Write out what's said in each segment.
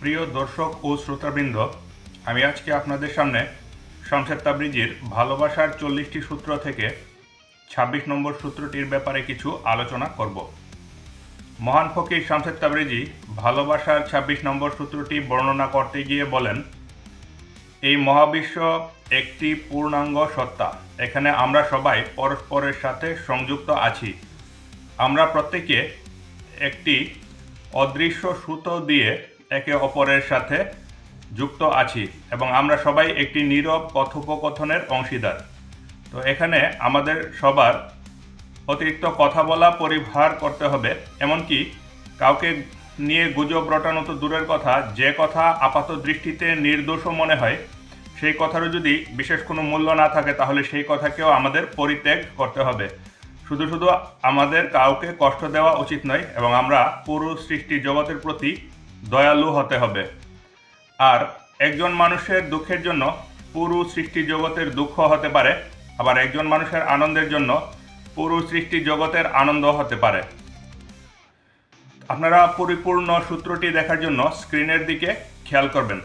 প্রিয় দর্শক ও শ্রোতাবৃন্দ, আমি আজকে আপনাদের সামনে শমশেদ তাবরিজির ভালোবাসার চল্লিশটি সূত্র থেকে ছাব্বিশ নম্বর সূত্রটির ব্যাপারে কিছু আলোচনা করব। মহান ফকির শামশেদ তাবরিজি ভালোবাসার ছাব্বিশ নম্বর সূত্রটি বর্ণনা করতে গিয়ে বলেন, এই মহাবিশ্ব একটি পূর্ণাঙ্গ সত্তা। এখানে আমরা সবাই পরস্পরের সাথে সংযুক্ত আছি। আমরা প্রত্যেকে একটি অদৃশ্য সুতো দিয়ে একে অপরের সাথে যুক্ত আছি এবং আমরা সবাই একটি নীরব কথোপকথনের অংশীদার। তো এখানে আমাদের সবার অতিরিক্ত কথা বলা পরিহার করতে হবে, এমনকি কাউকে নিয়ে গুজব রটানো তো দূরের কথা, যে কথা আপাত দৃষ্টিতে নির্দোষও মনে হয়, সেই কথারও যদি বিশেষ কোনো মূল্য না থাকে, তাহলে সেই কথাকেও আমাদের পরিত্যাগ করতে হবে। শুধু শুধু আমাদের কাউকে কষ্ট দেওয়া উচিত নয়, এবং আমরা পুরো সৃষ্টি জগতের প্রতি দয়ালু হতে হবে। আর একজন মানুষের দুঃখের জন্য পুরো সৃষ্টি জগতের দুঃখ হতে পারে, আবার একজন মানুষের আনন্দের জন্য পুরো সৃষ্টি জগতের আনন্দ হতে পারে। আপনারা পরিপূর্ণ সূত্রটি দেখার জন্য স্ক্রিনের দিকে খেয়াল করবেন।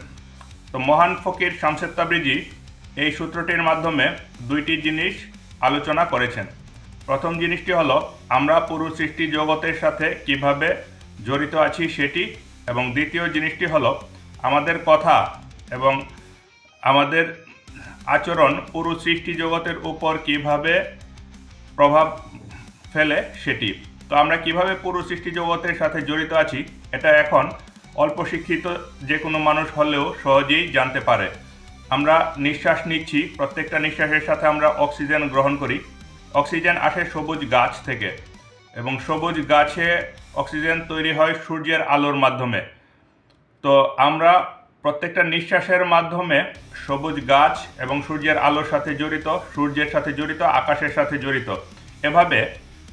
তো মহান ফকির শামসেদ তাবরিজি এই সূত্রটির মাধ্যমে দুইটি জিনিস আলোচনা করেছেন। প্রথম জিনিসটি হলো, আমরা পুরো সৃষ্টি জগতের সাথে কীভাবে জড়িত আছি সেটি এবং দ্বিতীয় জিনিসটি হলো আমাদের কথা এবং আমাদের আচরণ পুরো সৃষ্টি জগতের উপর কীভাবে প্রভাব ফেলে সেটি। তো আমরা কীভাবে পুরো সৃষ্টি জগতের সাথে জড়িত আছি, এটা এখন অল্প শিক্ষিত যে কোনো মানুষ হলেও সহজেই জানতে পারে। আমরা নিঃশ্বাস নিচ্ছি, প্রত্যেকটা নিঃশ্বাসের সাথে আমরা অক্সিজেন গ্রহণ করি। অক্সিজেন আসে সবুজ গাছ থেকে। এবং সবুজ গাছে অক্সিজেন তৈরি হয় সূর্যের আলোর মাধ্যমে। তো আমরা প্রত্যেকটা নিঃশ্বাসের মাধ্যমে সবুজ গাছ এবং সূর্যের আলোর সাথে জড়িত, সূর্যের সাথে জড়িত, আকাশের সাথে জড়িত। এভাবে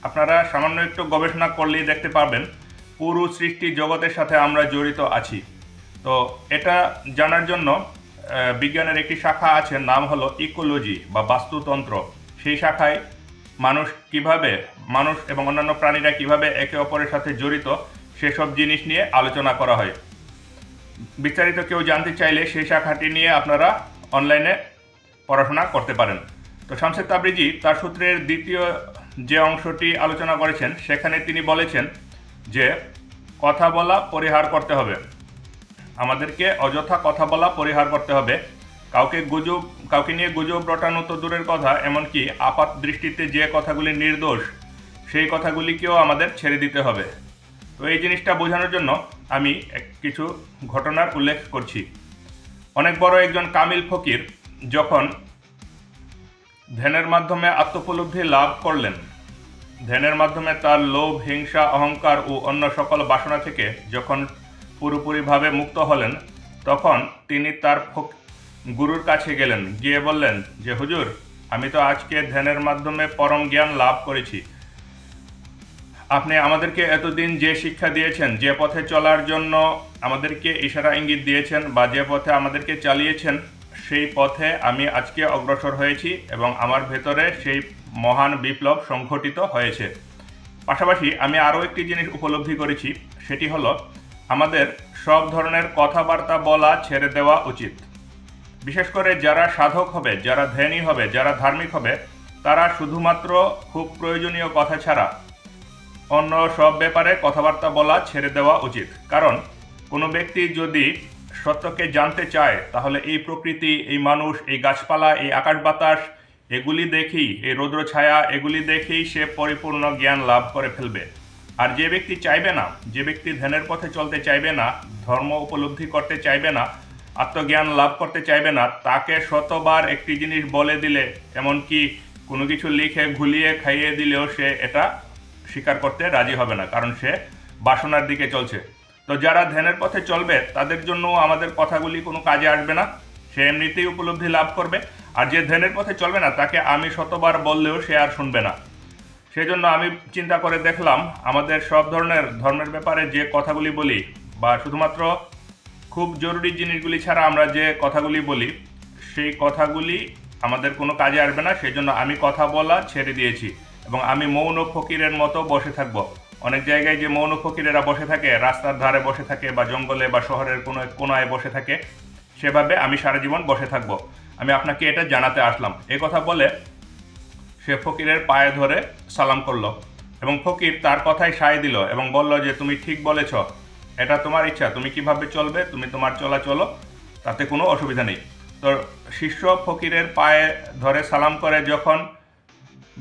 আপনারা সামান্য একটু গবেষণা করলেই দেখতে পারবেন পুরো সৃষ্টি জগতের সাথে আমরা জড়িত আছি। তো এটা জানার জন্য বিজ্ঞানের একটি শাখা আছে, নাম হলো ইকোলজি বা বাস্তুতন্ত্র। সেই শাখায় মানুষ কীভাবে, মানুষ এবং অন্যান্য প্রাণীরা কীভাবে একে অপরের সাথে জড়িত, সেসব জিনিস নিয়ে আলোচনা করা হয়। বিস্তারিত কেউ জানতে চাইলে সেই শাখাটি নিয়ে আপনারা অনলাইনে পড়াশোনা করতে পারেন। তো শামসেদ তাবরিজি তার সূত্রের দ্বিতীয় যে অংশটি আলোচনা করেছেন, সেখানে তিনি বলেছেন যে, কথা বলা, পরিহার করতে হবে। আমাদেরকে অযথা কথা বলা, পরিহার করতে হবে। কাউকে গুজব, কাউকে নিয়ে গুজব রটানো তো দূরের কথা, এমনকি আপাত দৃষ্টিতে যে কথাগুলি নির্দোষ, সেই কথাগুলিকেও আমাদের ছেড়ে দিতে হবে। তো এই জিনিসটা বোঝানোর জন্য আমি কিছু ঘটনার উল্লেখ করছি। অনেক বড় একজন কামিল ফকির যখন ধ্যানের মাধ্যমে আত্মোপলব্ধি লাভ করলেন, ধ্যানের মাধ্যমে তার লোভ, হিংসা, অহংকার ও অন্য সকল বাসনা থেকে যখন পুরোপুরিভাবে মুক্ত হলেন, তখন তিনি তার গুরুর কাছে গেলেন। গিয়ে বললেন, যে হুজুর, আমি তো আজকে ধ্যানের মাধ্যমে পরম জ্ঞান লাভ করেছি। আপনি আমাদেরকে এতদিন যে শিক্ষা দিয়েছেন, যে পথে চলার জন্য আমাদেরকে ইশারা ইঙ্গিত দিয়েছেন বা যে পথে আমাদেরকে চালিয়েছেন, সেই পথে আমি আজকে অগ্রসর হয়েছি এবং আমার ভেতরে সেই মহান বিপ্লব সংঘটিত হয়েছে। পাশাপাশি আমি আরও একটি জিনিস উপলব্ধি করেছি, সেটি হলো, আমাদের সব ধরনের কথাবার্তা বলা ছেড়ে দেওয়া উচিত। বিশেষ করে যারা সাধক হবে, যারা ধ্যানী হবে, যারা ধার্মিক হবে, তারা শুধুমাত্র খুব প্রয়োজনীয় কথা ছাড়া অন্য সব ব্যাপারে কথাবার্তা বলা ছেড়ে দেওয়া উচিত। কারণ কোনো ব্যক্তি যদি সত্যকে জানতে চায়, তাহলে এই প্রকৃতি, এই মানুষ, এই গাছপালা, এই আকাশ বাতাস, এগুলি দেখেই, এই রৌদ্র ছায়া, এগুলি দেখেই সে পরিপূর্ণ জ্ঞান লাভ করে ফেলবে। আর যে ব্যক্তি চাইবে না, যে ব্যক্তি ধ্যানের পথে চলতে চাইবে না, ধর্ম উপলব্ধি করতে চাইবে না আত্মজ্ঞান লাভ করতে চাইবে না, তাকে শতবার একটি জিনিস বলে দিলে, এমনকি কোনো কিছু লিখে ঘুলিয়ে খাইয়ে দিলেও সে এটা স্বীকার করতে রাজি হবে না, কারণ সে বাসনার দিকে চলছে। তো যারা ধ্যানের পথে চলবে, তাদের জন্য আমাদের কথাগুলি কোনো কাজে আসবে না। সে এমনিতেই উপলব্ধি লাভ করবে, আর যে ধ্যানের পথে চলবে না, তাকে আমি শতবার বললেও সে আর শুনবে না। সেই জন্য আমি চিন্তা করে দেখলাম, আমাদের সব ধরনের, ধর্মের ব্যাপারে যে কথাগুলি বলি, বা শুধুমাত্র খুব জরুরি জিনিসগুলি ছাড়া আমরা যে কথাগুলি বলি, সেই কথাগুলি আমাদের কোনো কাজে আসবে না। সেই জন্য আমি কথা বলা ছেড়ে দিয়েছি এবং আমি মৌন ফকিরের মতো বসে থাকব। অনেক জায়গায় যে মৌন ফকিরেরা বসে থাকে, রাস্তার ধারে বসে থাকে বা জঙ্গলে বা শহরের কোনো কোনায় বসে থাকে, সেভাবে আমি সারা জীবন বসে থাকব। আমি আপনাকে এটা জানাতে আসলাম। এই কথা বলে সে ফকিরের পায়ে ধরে সালাম করল এবং ফকির তার কথাই সায় দিল এবং বলল যে, তুমি ঠিক বলেছ এটা তোমার ইচ্ছা। তুমি কীভাবে চলবে? তুমি তোমার চলা চলো। তাতে কোনো অসুবিধা নেই। তো শিষ্য ফকিরের পায়ে ধরে সালাম করে যখন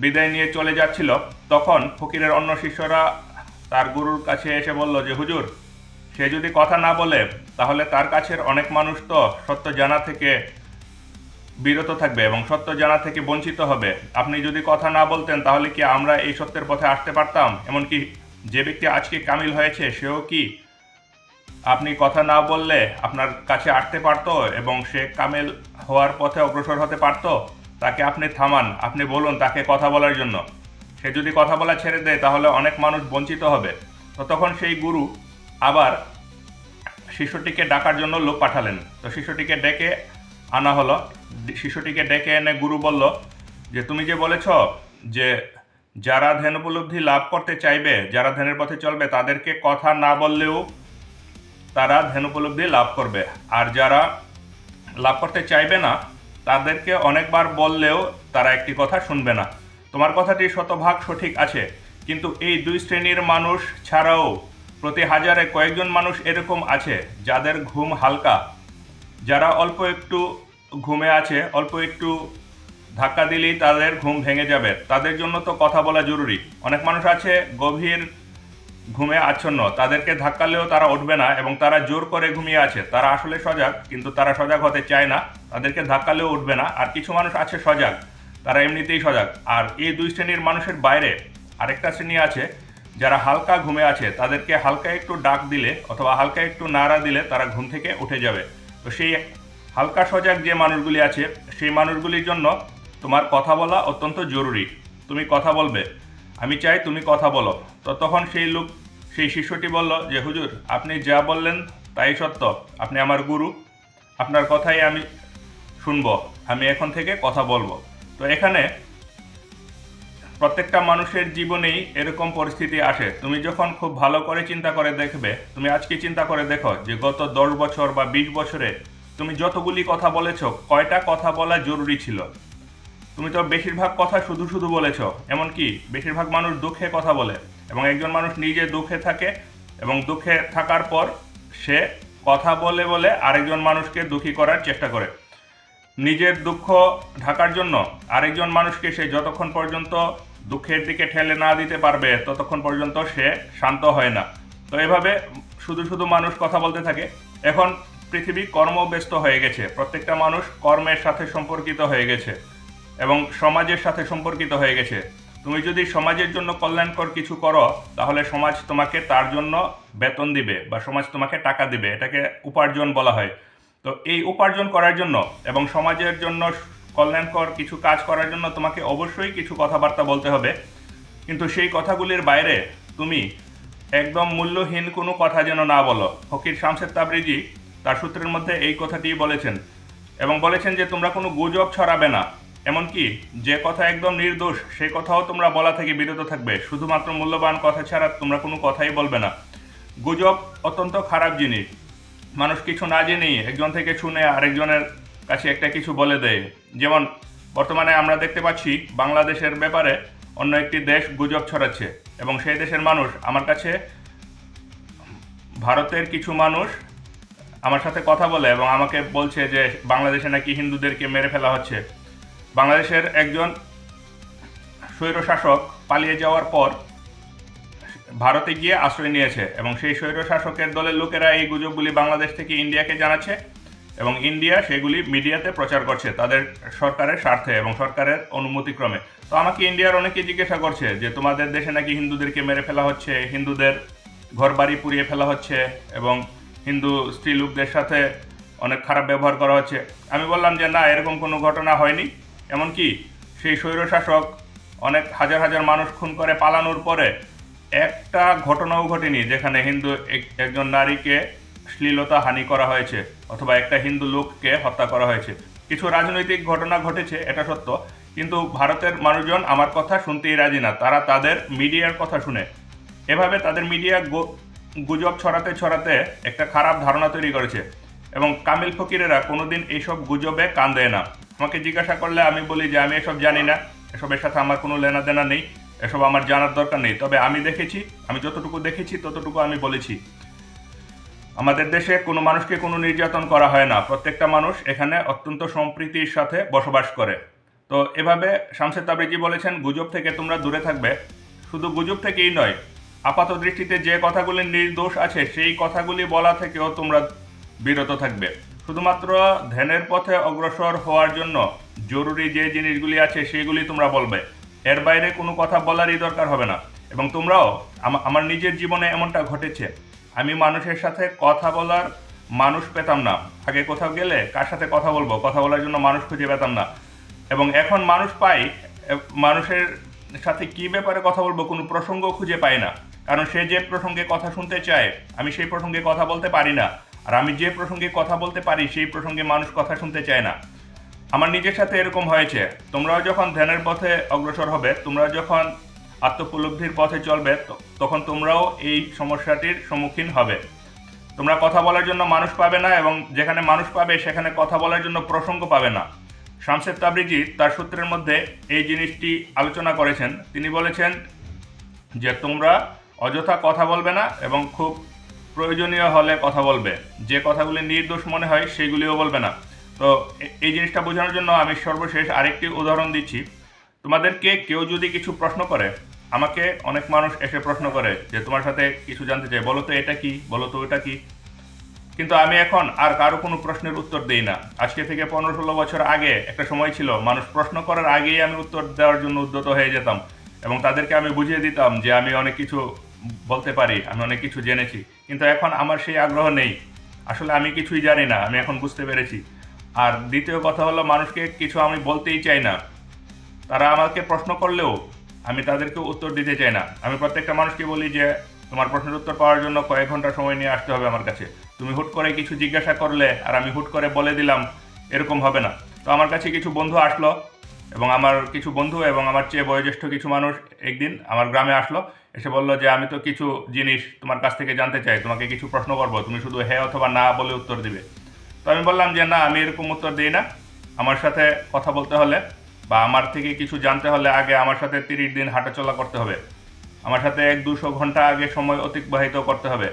বিদায় নিয়ে চলে যাচ্ছিল, তখন ফকিরের অন্য শিষ্যরা তার গুরুর কাছে এসে বলল, যে হুজুর, সে যদি কথা না বলে, তাহলে তার কাছের অনেক মানুষ তো সত্য জানা থেকে বিরত থাকবে এবং সত্য জানা থেকে বঞ্চিত হবে। আপনি যদি কথা না বলতেন, তাহলে কি আমরা এই সত্যের পথে আসতে পারতাম? এমনকি যে ব্যক্তি আজকে কামিল হয়েছে, সেও কি আপনি কথা না বললে আপনার কাছে আটতে পারতো এবং সে কামেল হওয়ার পথে অগ্রসর হতে পারতো, তাকে আপনি থামান, আপনি বলুন তাকে কথা বলার জন্য। সে যদি কথা বলা ছেড়ে দেয়, তাহলে অনেক মানুষ বঞ্চিত হবে। তো তখন সেই গুরু আবার শিশুটিকে ডাকার জন্য লোক পাঠালেন। তো শিশুটিকে ডেকে আনা হলো। শিশুটিকে ডেকে এনে গুরু বলল, যে তুমি যে বলেছ যে যারা ধ্যান উপলব্ধি লাভ করতে চাইবে, যারা ধ্যানের পথে চলবে, তাদেরকে কথা না বললেও তারা ধ্যান উপলব্ধি লাভ করবে। আর যারা লাভ করতে চাইবে না, তাদেরকে অনেকবার বললেও তারা একটি কথা শুনবে না। তোমার কথাটি শতভাগ সঠিক আছে, কিন্তু এই দুই শ্রেণির মানুষ ছাড়াও প্রতি হাজারে কয়েকজন মানুষ এরকম আছে, যাদের ঘুম হালকা। যারা অল্প একটু ঘুমে আছে, অল্প একটু ধাক্কা দিলেই তাদের ঘুম ভেঙে যাবে। তাদের জন্য তো কথা বলা জরুরি। অনেক মানুষ আছে গভীর ঘুমে আচ্ছন্ন। তাদেরকে ধাক্কালেও তারা উঠবে না এবং তারা জোর করে ঘুমিয়ে আছে। তারা আসলে সজাগ, কিন্তু তারা সজাগ হতে চায় না। তাদেরকে ধাক্কালেও উঠবে না। আর কিছু মানুষ আছে সজাগ, তারা এমনিতেই সজাগ। আর এই দুই শ্রেণির মানুষের বাইরে আরেকটা শ্রেণি আছে, যারা হালকা ঘুমে আছে। তাদেরকে হালকা একটু ডাক দিলে অথবা হালকা একটু নাড়া দিলে তারা ঘুম থেকে উঠে যাবে। তো সেই হালকা সজাগ যে মানুষগুলি আছে, সেই মানুষগুলির জন্য তোমার কথা বলা অত্যন্ত জরুরি। তুমি কথা বলবে। আমি চাই তুমি কথা বলো। তো তখন সেই লোক সেই শিষ্যটি বলল, যে হুজুর, আপনি যা বললেন তাই সত্য। আপনি আমার গুরু। আপনার কথাই আমি শুনব। আমি এখন থেকে কথা বলব। তো এখানে প্রত্যেকটা মানুষের জীবনেই এরকম পরিস্থিতি আসে। তুমি যখন খুব ভালো করে চিন্তা করে দেখবে, তুমি আজকে চিন্তা করে দেখো যে গত দশ বছর বা বিশ বছরে তুমি যতগুলি কথা বলেছ, কয়টা কথা বলা জরুরি ছিল? তুমি তো বেশিরভাগ কথা শুধু শুধু বলেছ, এমনকি বেশিরভাগ মানুষ দুঃখে কথা বলে। এবং একজন মানুষ নিজে দুঃখে থাকে এবং দুঃখে থাকার পর সে কথা বলে বলে আরেকজন মানুষকে দুঃখী করার চেষ্টা করে। নিজের দুঃখ ঢাকার জন্য আরেকজন মানুষকে সে যতক্ষণ পর্যন্ত দুঃখের দিকে ঠেলে না দিতে পারবে, ততক্ষণ পর্যন্ত সে শান্ত হয় না। তো এভাবে শুধু শুধু মানুষ কথা বলতে থাকে। এখন পৃথিবী কর্মব্যস্ত হয়ে গেছে। প্রত্যেকটা মানুষ কর্মের সাথে সম্পর্কিত হয়ে গেছে এবং সমাজের সাথে সম্পর্কিত হয়ে গেছে। তুমি যদি সমাজের জন্য কল্যাণকর কিছু করো, তাহলে সমাজ তোমাকে তার জন্য বেতন দিবে বা সমাজ তোমাকে টাকা দিবে। এটাকে উপার্জন বলা হয়। তো এই উপার্জন করার জন্য এবং সমাজের জন্য কল্যাণকর কিছু কাজ করার জন্য তোমাকে অবশ্যই কিছু কথাবার্তা বলতে হবে। কিন্তু সেই কথাগুলির বাইরে তুমি একদম মূল্যহীন কোনো কথা যেন না বলো। ফকির শামসেদ তাবরিজি তার সূত্রের মধ্যে এই কথাটি বলেছেন এবং বলেছেন যে তোমরা কোনো গুজব ছড়াবে না। এমনকি যে কথা একদম নির্দোষ সেই কথাও তোমরা বলা থেকে বিরত থাকবে। শুধুমাত্র মূল্যবান কথা ছাড়া তোমরা কোনো কথাই বলবে না। গুজব অত্যন্ত খারাপ জিনিস। মানুষ কিছু না জেনেই একজন থেকে শুনে আরেকজনের কাছে একটা কিছু বলে দেয়। যেমন, বর্তমানে আমরা দেখতে পাচ্ছি বাংলাদেশের ব্যাপারে অন্য একটি দেশ গুজব ছড়াচ্ছে এবং সেই দেশের মানুষ আমার কাছে ভারতের কিছু মানুষ আমার সাথে কথা বলে এবং আমাকে বলছে যে বাংলাদেশে নাকি হিন্দুদেরকে মেরে ফেলা হচ্ছে। বাংলাদেশের একজন স্বৈরশাসক পালিয়ে যাওয়ার পর ভারতে গিয়ে আশ্রয় নিয়েছে এবং সেই স্বৈরশাসকের দলের লোকেরা এই গুজবগুলি বাংলাদেশ থেকে ইন্ডিয়াকে জানাচ্ছে এবং ইন্ডিয়া সেগুলি মিডিয়াতে প্রচার করছে তাদের সরকারের স্বার্থে এবং সরকারের অনুমতিক্রমে। তো আমাকে ইন্ডিয়ার অনেকে জিজ্ঞাসা করছে যে তোমাদের দেশে নাকি হিন্দুদেরকে মেরে ফেলা হচ্ছে, হিন্দুদের ঘরবাড়ি পুড়িয়ে ফেলা হচ্ছে এবং হিন্দু স্ত্রী লোকদের সাথে অনেক খারাপ ব্যবহার করা হচ্ছে। আমি বললাম যে না, এরকম কোনো ঘটনা হয়নি। এমনকি সেই স্বৈরশাসক অনেক হাজার হাজার মানুষ খুন করে পালানোর পরে একটা ঘটনাও ঘটেনি যেখানে হিন্দু এক- একজন নারীকে শ্লীলতা হানি করা হয়েছে অথবা একটা হিন্দু লোককে হত্যা করা হয়েছে। কিছু রাজনৈতিক ঘটনা ঘটেছে, এটা সত্য, কিন্তু ভারতের মানুষজন আমার কথা শুনতেই রাজি না। তারা তাদের মিডিয়ার কথা শুনে। এভাবে তাদের মিডিয়া গুজব ছড়াতে ছড়াতে একটা খারাপ ধারণা তৈরি করেছে এবং কামিল ফকিরেরা কোনোদিন এইসব গুজবে কান দেয় না। আমাকে জিজ্ঞাসা করলে আমি বলি যে আমি এসব জানি না। এসবের সাথে আমার কোনো লেনা দেনা নেই। এসব আমার জানার দরকার নেই। তবে আমি দেখেছি, আমি যতটুকু দেখেছি, ততটুকু আমি বলেছি। আমাদের দেশে কোনো মানুষকে কোনো নির্যাতন করা হয় না। প্রত্যেকটা মানুষ এখানে অত্যন্ত সম্প্রীতির সাথে বসবাস করে। তো এভাবে শামসেদ তাবরিজি বলেছেন, গুজব থেকে তোমরা দূরে থাকবে। শুধু গুজব থেকেই নয়, আপাত দৃষ্টিতে যে কথাগুলি নির্দোষ আছে, সেই কথাগুলি বলা থেকেও তোমরা বিরত থাকবে। শুধুমাত্র ধ্যানের পথে অগ্রসর হওয়ার জন্য জরুরি যে জিনিসগুলি আছে সেগুলি তোমরা বলবে। এর বাইরে কোনো কথা বলারই দরকার হবে না। এবং তোমরাও আমার নিজের জীবনে এমনটা ঘটেছে। আমি মানুষের সাথে কথা বলার মানুষ পেতাম না। আগে কোথাও গেলে কার সাথে কথা বলব? কথা বলার জন্য মানুষ খুঁজে পেতাম না। এবং এখন মানুষ পাই মানুষের সাথে কি ব্যাপারে কথা বলব কোনো প্রসঙ্গ খুঁজে পাই না। কারণ সে যে প্রসঙ্গে কথা শুনতে চায়, আমি সেই প্রসঙ্গে কথা বলতে পারি না। আর আমি যে প্রসঙ্গে কথা বলতে পারি, সেই প্রসঙ্গে মানুষ কথা শুনতে চায় না। আমার নিজের সাথে এরকম হয়েছে। তোমরাও যখন ধ্যানের পথে অগ্রসর হবে, তোমরা যখন আত্মপলব্ধির পথে চলবে তখন তোমরাও এই সমস্যাটির সম্মুখীন হবে। তোমরা কথা বলার জন্য মানুষ পাবে না এবং যেখানে মানুষ পাবে, সেখানে কথা বলার জন্য প্রসঙ্গ পাবে না। শামসেদ তাবরিজি তার সূত্রের মধ্যে এই জিনিসটি আলোচনা করেছেন। তিনি বলেছেন যে, তোমরা অযথা কথা বলবে না এবং খুব প্রয়োজনীয় হলে কথা বলবে। যে কথাগুলি নির্দোষ মনে হয়, সেগুলিও বলবে না। তো এই জিনিসটা বোঝানোর জন্য আমি সর্বশেষ আরেকটি উদাহরণ দিচ্ছি। তোমাদেরকে কেউ যদি কিছু প্রশ্ন করে, আমাকে অনেক মানুষ এসে প্রশ্ন করে যে, তোমার সাথে কিছু জানতে চাই, বলো তো এটা কি, বলো তো ওটা কি? কিন্তু আমি এখন আর কারও কোনো প্রশ্নের উত্তর দেই না। আজকে থেকে পনেরো ষোলো বছর আগে একটা সময় ছিল, মানুষ প্রশ্ন করার আগেই আমি উত্তর দেওয়ার জন্য উদ্যত হয়ে যেতাম। এবং তাদেরকে আমি বুঝিয়ে দিতাম যে, আমি অনেক কিছু বলতে পারি, আমি অনেক কিছু জেনেছি। কিন্তু এখন আমার সেই আগ্রহ নেই। আসলে আমি কিছুই জানি না, আমি এখন বুঝতে পেরেছি। আর দ্বিতীয় কথা হলো, মানুষকে কিছু আমি বলতেই চাই না। তারা আমাকে প্রশ্ন করলেও আমি তাদেরকে উত্তর দিতে চাই না। আমি প্রত্যেকটা মানুষকে বলি যে, তোমার প্রশ্নের উত্তর পাওয়ার জন্য কয়েক ঘণ্টা সময় নিয়ে আসতে হবে আমার কাছে। তুমি হুট করে কিছু জিজ্ঞাসা করলে আর আমি হুট করে বলে দিলাম, এরকম হবে না। তো আমার কাছে কিছু বন্ধু আসলো, এবং আমার কিছু বন্ধু এবং আমার চেয়ে বয়োজ্যেষ্ঠ কিছু মানুষ একদিন আমার গ্রামে আসলো। এসে বলল যে, আমি তো কিছু জিনিস তোমার কাছ থেকে জানতে চাই, তোমাকে কিছু প্রশ্ন করব, তুমি শুধু হ্যাঁ অথবা না বলে উত্তর দিবে। তো আমি বললাম যে, না, আমি এরকম উত্তর দিই না। আমার সাথে কথা বলতে হলে বা আমার থেকে কিছু জানতে হলে আগে আমার সাথে তিরিশ দিন হাঁটাচলা করতে হবে। আমার সাথে এক দুশো ঘণ্টা আগে সময় অতিবাহিত করতে হবে।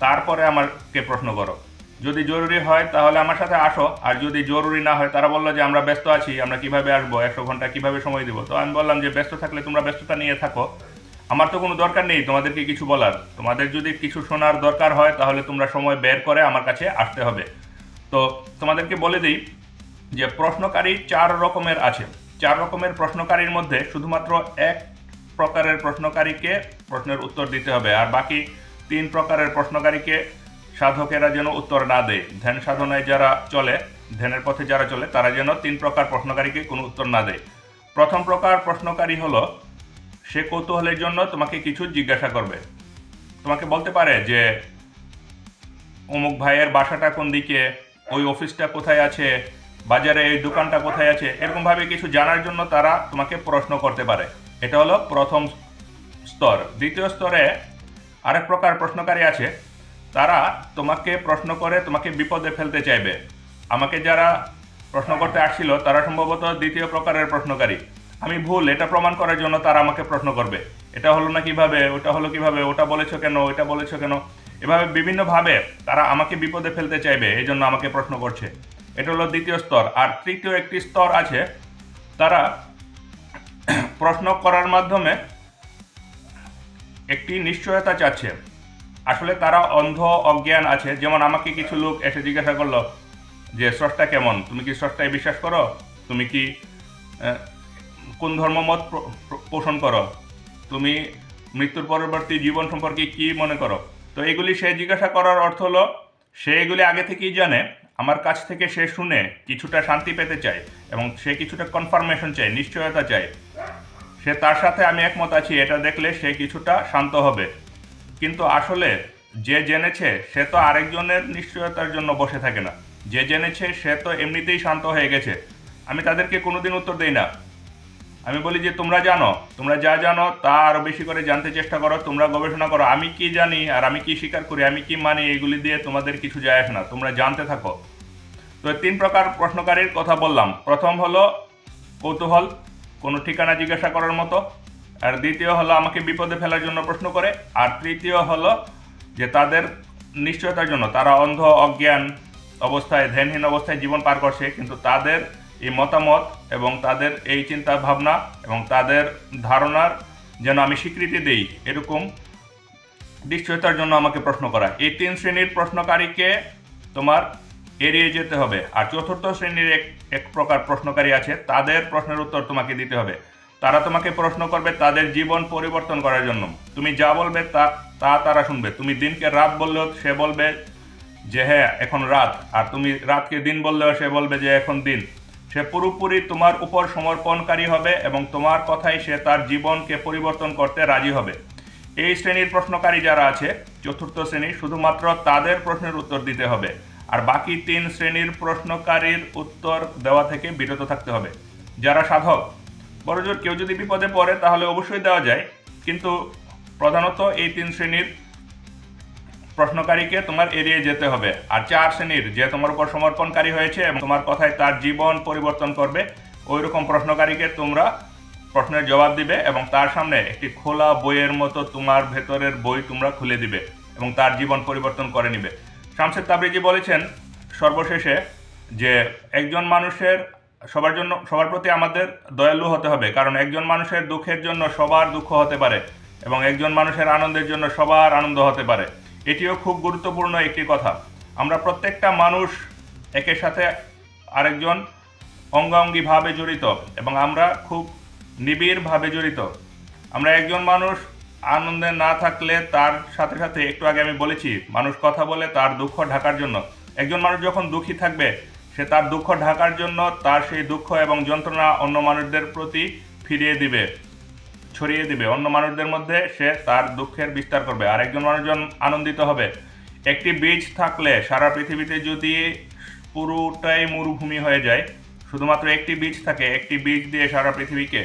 তারপরে আমাকে প্রশ্ন করো। যদি জরুরি হয় তাহলে আমার সাথে আসো। আর যদি জরুরি না হয়, তারা বলল যে, আমরা ব্যস্ত আছি, আমরা কীভাবে আসব? একশো ঘণ্টা কীভাবে সময় দিব? তো আমি বললাম যে, ব্যস্ত থাকলে তোমরা ব্যস্ততা নিয়ে থাকো। আমার তো কোনো দরকার নেই, তোমাদেরকে কিছু বলার। তোমাদের যদি কিছু শোনার দরকার হয়, তাহলে তোমরা সময় বের করে আমার কাছে আসতে হবে। তো তোমাদেরকে বলে দিই যে, প্রশ্নকারী চার রকমের আছে। চার রকমের প্রশ্নকারীর মধ্যে শুধুমাত্র এক প্রকারের প্রশ্নকারীকে প্রশ্নের উত্তর দিতে হবে, আর বাকি তিন প্রকারের প্রশ্নকারীকে সাধকেরা যেন উত্তর না দেয়। ধ্যান সাধনায় যারা চলে, ধ্যানের পথে যারা চলে, তারা যেন তিন প্রকার প্রশ্নকারীকে কোনো উত্তর না দেয়। প্রথম প্রকার প্রশ্নকারী হলো সে কৌতূহলের জন্য তোমাকে কিছু জিজ্ঞাসা করবে। তোমাকে বলতে পারে যে, অমুক ভাইয়ের বাসাটা কোন দিকে, ওই অফিসটা কোথায় আছে, বাজারে এই দোকানটা কোথায় আছে এরকমভাবে কিছু জানার জন্য তারা তোমাকে প্রশ্ন করতে পারে। এটা হলো প্রথম স্তর। দ্বিতীয় স্তরে আরেক প্রকার প্রশ্নকারী আছে। তারা তোমাকে প্রশ্ন করে তোমাকে বিপদে ফেলতে চাইবে। আমাকে যারা প্রশ্ন করতে আসছিল, তারা সম্ভবত দ্বিতীয় প্রকারের প্রশ্নকারী। আমি ভুল, এটা প্রমাণ করার জন্য তারা আমাকে প্রশ্ন করবে। এটা হলো না কীভাবে, ওটা হলো কীভাবে, ওটা বলেছ কেন এটা বলেছ কেন? এভাবে বিভিন্নভাবে তারা আমাকে বিপদে ফেলতে চাইবে, এই জন্য আমাকে প্রশ্ন করছে। এটা হলো দ্বিতীয় স্তর। আর তৃতীয় একটি স্তর আছে, তারা প্রশ্ন করার মাধ্যমে একটি নিশ্চয়তা চাচ্ছে। আসলে তারা অন্ধ, অজ্ঞান আছে। যেমন আমাকে কিছু লোক এসে জিজ্ঞাসা করল যে, স্রষ্টা কেমন? তুমি কি স্রষ্টায় বিশ্বাস করো? তুমি কি কোন ধর্মমত পোষণ করো? তুমি মৃত্যুর পরবর্তী জীবন সম্পর্কে কি মনে করো? তো এগুলি সে জিজ্ঞাসা করার অর্থ হলো, সে এগুলি আগে থেকেই জানে, আমার কাছ থেকে সে শুনে কিছুটা শান্তি পেতে চায় এবং সে কিছুটা কনফার্মেশন চায়, নিশ্চয়তা চায়। সে তার সাথে আমি একমত আছি, এটা দেখলে সে কিছুটা শান্ত হবে। কিন্তু আসলে যে জেনেছে, সে তো আরেকজনের নিশ্চয়তার জন্য বসে থাকে না। যে জেনেছে, সে তো এমনিতেই শান্ত হয়ে গেছে। আমি তাদেরকে কোনোদিন উত্তর দেই না। আমি বলি যে তোমরা জানো, তোমরা যা জানো তা আরও বেশি করে জানতে চেষ্টা করো, তোমরা গবেষণা করো, আমি কি জানি আর আমি কি স্বীকার করি, আমি কি মানি, এগুলি দিয়ে তোমাদের কিছু যায় আসে না, তোমরা জানতে থাকো। তো তিন প্রকার প্রশ্নকারীর কথা বললাম। প্রথম হলো কৌতূহল, কোনো ঠিকানা জিজ্ঞাসা করার মতো। আর দ্বিতীয় হলো আমাকে বিপদে ফেলার জন্য প্রশ্ন করে। আর তৃতীয় হলো যে তাদের নিশ্চয়তার জন্য, তারা অন্ধ, অজ্ঞান অবস্থায়, ধ্যানহীন অবস্থায় জীবন পার করছে, কিন্তু তাদের এই মতামত এবং তাদের এই চিন্তা ভাবনা এবং তাদের ধারণার যেন আমি স্বীকৃতি দেই, এরকম নিশ্চয়তার জন্য আমাকে প্রশ্ন করা। এই তিন শ্রেণির প্রশ্নকারীকে তোমার এড়িয়ে যেতে হবে। আর চতুর্থ শ্রেণির এক এক প্রকার প্রশ্নকারী আছে, তাদের প্রশ্নের উত্তর তোমাকে দিতে হবে। তারা তোমাকে প্রশ্ন করবে তাদের জীবন পরিবর্তন করার জন্য। তুমি যা বলবে তা তা তারা শুনবে। তুমি দিনকে রাত বললেও সে বলবে যে হ্যাঁ এখন রাত। আর তুমি রাতকে দিন বললেও সে বলবে যে, এখন দিন। সে পুরোপুরি তোমার উপর সমর্পণকারী হবে এবং তোমার কথাই সে তার জীবনকে পরিবর্তন করতে রাজি হবে। এই শ্রেণির প্রশ্নকারী যারা আছে, চতুর্থ শ্রেণি, শুধুমাত্র তাদের প্রশ্নের উত্তর দিতে হবে। আর বাকি তিন শ্রেণির প্রশ্নকারীর উত্তর দেওয়া থেকে বিরত থাকতে হবে। যারা সাধক, বড়জোর কেউ যদি বিপদে পড়ে, তাহলে অবশ্যই দেওয়া যায়। কিন্তু প্রধানত এই তিন শ্রেণির প্রশ্নকারীকে তোমার এড়িয়ে যেতে হবে। আর চার শ্রেণির যে তোমার উপর সমর্পণকারী হয়েছে এবং তোমার কথায় তার জীবন পরিবর্তন করবে ওই রকম প্রশ্নকারীকে তোমরা প্রশ্নের জবাব দিবে এবং তার সামনে একটি খোলা বইয়ের মতো তোমার ভেতরের বই তোমরা খুলে দিবে এবং তার জীবন পরিবর্তন করে নিবে। শামসেদ তাবরিজি বলেছেন সর্বশেষে যে একজন মানুষের সবার জন্য, সবার প্রতি আমাদের দয়ালু হতে হবে, কারণ একজন মানুষের দুঃখের জন্য সবার দুঃখ হতে পারে এবং একজন মানুষের আনন্দের জন্য সবার আনন্দ হতে পারে। এটিও খুব গুরুত্বপূর্ণ একটি কথা। আমরা প্রত্যেকটা মানুষ একের সাথে আরেকজন অঙ্গাঙ্গিভাবে জড়িত এবং আমরা খুব নিবিড়ভাবে জড়িত। আমরা একজন মানুষ, আনন্দে না থাকলে তার সাথে সাথে একটু আগে আমি বলেছি, মানুষ কথা বলে তার দুঃখ ঢাকার জন্য। একজন মানুষ যখন দুঃখী থাকবে, সে তার দুঃখ ঢাকার জন্য তার সেই দুঃখ এবং যন্ত্রণা অন্য মানুষদের প্রতি ফিরিয়ে দিবে। ছড়িয়ে দিবে। অন্য মানুষদের মধ্যে সে তার দুঃখের বিস্তার করবে। আর একজন মানুষজন আনন্দিত হবে। একটি বীজ থাকলে সারা পৃথিবীতে যদি পুরোটাই মরুভূমি হয়ে যায়, শুধুমাত্র একটি বীজ থাকে, একটি বীজ দিয়ে সারা পৃথিবীকে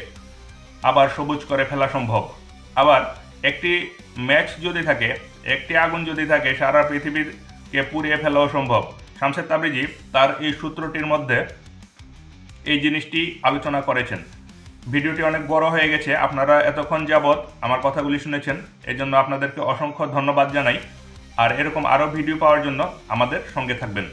আবার সবুজ করে ফেলা সম্ভব। আবার একটি ম্যাচ যদি থাকে, একটি আগুন যদি থাকে, সারা পৃথিবীকে পুড়িয়ে ফেলাও সম্ভব। শামসেদ তাবরিজি তার এই সূত্রটির মধ্যে এই জিনিসটি আলোচনা করেছেন। ভিডিওটি অনেক বড় হয়ে গেছে, আপনারা এতক্ষণ যাবৎ আমার কথাগুলি শুনেছেন এর জন্য আপনাদেরকে অসংখ্য ধন্যবাদ জানাই। আর এরকম আরও ভিডিও পাওয়ার জন্য আমাদের সঙ্গে থাকবেন।